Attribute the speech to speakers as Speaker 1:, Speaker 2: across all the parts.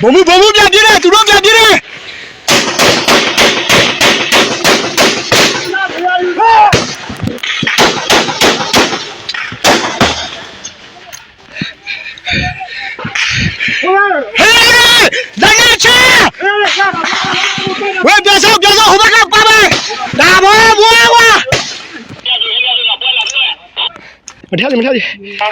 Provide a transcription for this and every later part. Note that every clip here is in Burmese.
Speaker 1: Bomu bomu gladiere, tu lo gladiere. mình theo đi mình theo đi à.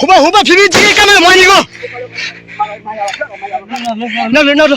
Speaker 1: 호박 호박 비빔찌개 까면 뭐하니 이거? 나도 나도.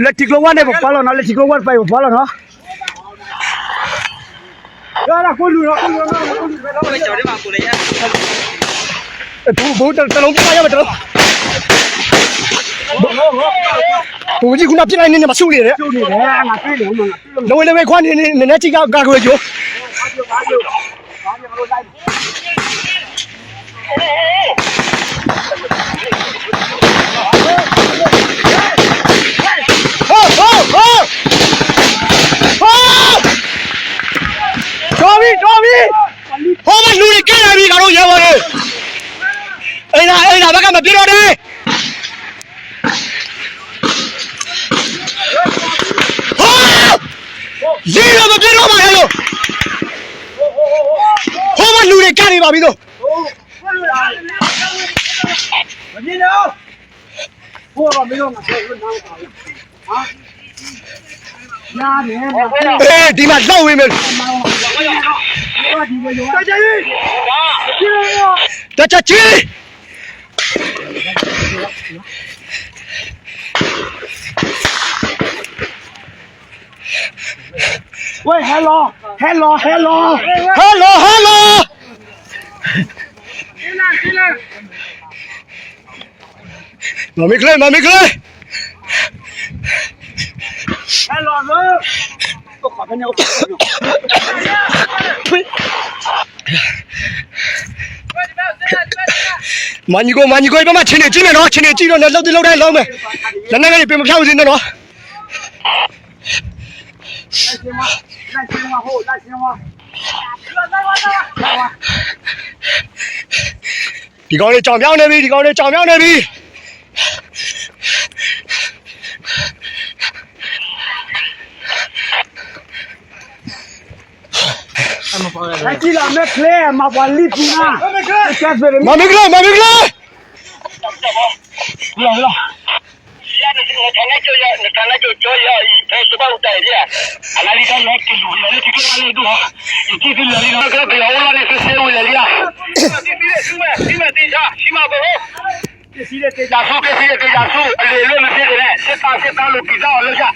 Speaker 2: လက်တီကလောနဲ့ပါလောနော်လက်တီကလောဖိုင်ပါလောနော်ရတာကိုလူရောကိုလူရောကိုလူရောပဲကြော်တယ်မှ
Speaker 3: ာကိုလေရ
Speaker 1: ဘူးဘူးတလုံးပြပါရမတလုံးဘူးကြီးခုနပြနေနေမှာရှုနေတယ်ရှု
Speaker 2: နေတယ်ငါတွေ့လို့လုံ
Speaker 1: းဝလုံးဝခွန်းနေနေနည်းချိကကာကွယ်ကြိုးဘာပြောဘ
Speaker 2: ာပြောဘာပြောငါတို့လိုက်
Speaker 1: ကဲလာပြီငါတို့ရဲဘော်ကြီးအိနာအိနာဘက်ကမပြေတော့တယ်ဟောရေတော့မပြေတော့ပါရဲ့လို့ဟိုမလူတွေကနေပါပြီတော့
Speaker 2: မမြင်တော့ဟိုတော့မင်းတို့ငါ့ကိုနားပါဟာရ
Speaker 1: တယ်ဒီမှာလောက်ဝင်မယ် tôi chặt chi
Speaker 2: Wait, hello, hello, hello,
Speaker 1: hello, hello. Mở mic lên, mở mic lên.
Speaker 2: Hello, hello.
Speaker 1: မန်ကြီးကိုမန်ကြီးကိုဘယ်မှာချင်းနေကြည့်မယ်နော်ချင်းနေကြည့်တော့လည်းလောက်တိလောက်တိုင်းလောက်မယ်လက်နဲ့ကပြင်မဖြောက်စင်းတော့နော်
Speaker 2: လိုက်ချင်းဝါဟုတ်လိုက်ချင်းဝါ
Speaker 1: ဒီကောင်လေးကြောင်ပြောင်းနေပြီဒီကောင်လေးကြောင်ပြောင်းနေပြီ
Speaker 2: Aquila me clé, ma wali pina. Ma
Speaker 1: me clé, ma me clé. Là là.
Speaker 4: Ya ni ni kana jo ya, ni kana jo jo ya, ta so ba uta ya. Ala ni ka ya ki lu, ya ni ki ka ni du. Ni ki ki ya ni ka ka ya ola ni se se u ya ya. Ni ni su ma, ni ma ti ja, shi ma bo. Ki
Speaker 2: si de te ja
Speaker 4: so, ki si de te ja so. Ale lo me se de, se ta se ta lo ki ja lo ja.